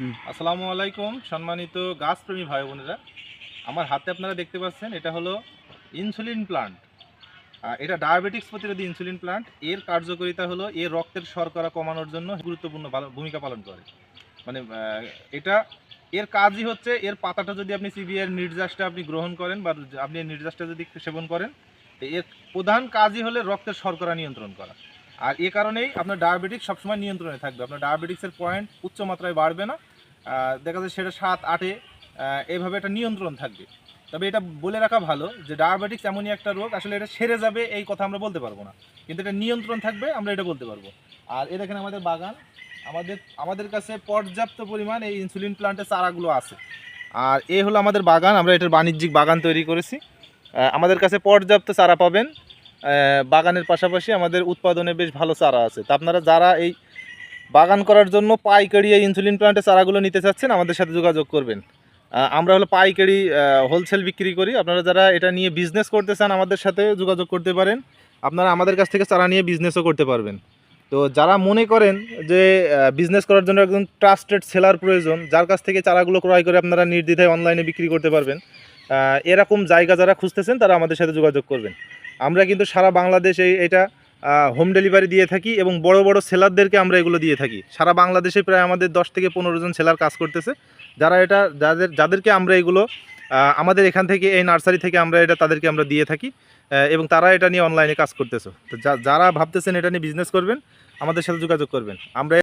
আসসালামু আলাইকুম, সম্মানিত গাছপ্রেমী ভাই বোনেরা। আমার হাতে আপনারা দেখতে পাচ্ছেন, এটা হলো ইনসুলিন প্লান্ট এটা ডায়াবেটিক্স প্রতিরোধী ইনসুলিন প্লান্ট এর কার্যকারিতা হলো, এর রক্তের শর্করা কমানোর জন্য গুরুত্বপূর্ণ ভূমিকা পালন করে। মানে এটা, এর কাজই হচ্ছে, এর পাতাটা যদি আপনি সিবিআর নির্যাসটা আপনি গ্রহণ করেন বা আপনি নির্যাসটা যদি সেবন করেন এর প্রধান কাজই হলে রক্তের শর্করা নিয়ন্ত্রণ করা। আর এ কারণেই আপনার ডায়াবেটিক্স সবসময় নিয়ন্ত্রণে থাকবে। আপনার ডায়াবেটিক্সের পয়েন্ট উচ্চ মাত্রায় বাড়বে না। দেখা যায় সেটা সাত আটে আহ, এইভাবে একটা নিয়ন্ত্রণ থাকবে। তবে এটা বলে রাখা ভালো যে ডায়াবেটিক্স এমনই একটা রোগ আসলে এটা সেরে যাবে এই কথা আমরা বলতে পারব না। কিন্তু এটা নিয়ন্ত্রণ থাকবে আমরা এটা বলতে পারব। আর এ দেখেন আমাদের বাগান আমাদের আমাদের কাছে পর্যাপ্ত পরিমাণ এই ইনসুলিন প্লান্টের চারাগুলো আছে। আর এ হলো আমাদের বাগান আমরা এটার বাণিজ্যিক বাগান তৈরি করেছি। আমাদের কাছে পর্যাপ্ত চারা পাবেন। বাগানের পাশাপাশি আমাদের উৎপাদনে বেশ ভালো চারা আছে। তা আপনারা যারা এই বাগান করার জন্য পাইকারি এই ইনসুলিন প্লান্টের চারাগুলো নিতে চাচ্ছেন, আমাদের সাথে যোগাযোগ করবেন। আমরা হলো পাইকারি হোলসেল বিক্রি করি। আপনারা যারা এটা নিয়ে বিজনেস করতে চান, আমাদের সাথে যোগাযোগ করতে পারেন। আপনারা আমাদের কাছ থেকে চারা নিয়ে বিজনেসও করতে পারবেন। তো যারা মনে করেন যে বিজনেস করার জন্য একজন ট্রাস্টেড সেলার প্রয়োজন, যার কাছ থেকে চারাগুলো ক্রয় করে আপনারা নির্দ্বিধায় অনলাইনে বিক্রি করতে পারবেন এরকম জায়গা যারা খুঁজতেছেন, তারা আমাদের সাথে যোগাযোগ করবেন। আমরা কিন্তু সারা বাংলাদেশে এটা হোম ডেলিভারি দিয়ে থাকি এবং বড় বড় সেলারদেরকে আমরা এগুলো দিয়ে থাকি। সারা বাংলাদেশে প্রায় আমাদের দশ থেকে পনেরো জন সেলার কাজ করতেছে। যারা এটা, যাদের যাদেরকে আমরা এগুলো আমাদের এখান থেকে, এই নার্সারি থেকে আমরা এটা তাদেরকে আমরা দিয়ে থাকি এবং তারা এটা নিয়ে অনলাইনে কাজ করতেছে। তো যারা ভাবতেছেন এটা নিয়ে বিজনেস করবেন, আমাদের সাথে যোগাযোগ করবেন। আমরা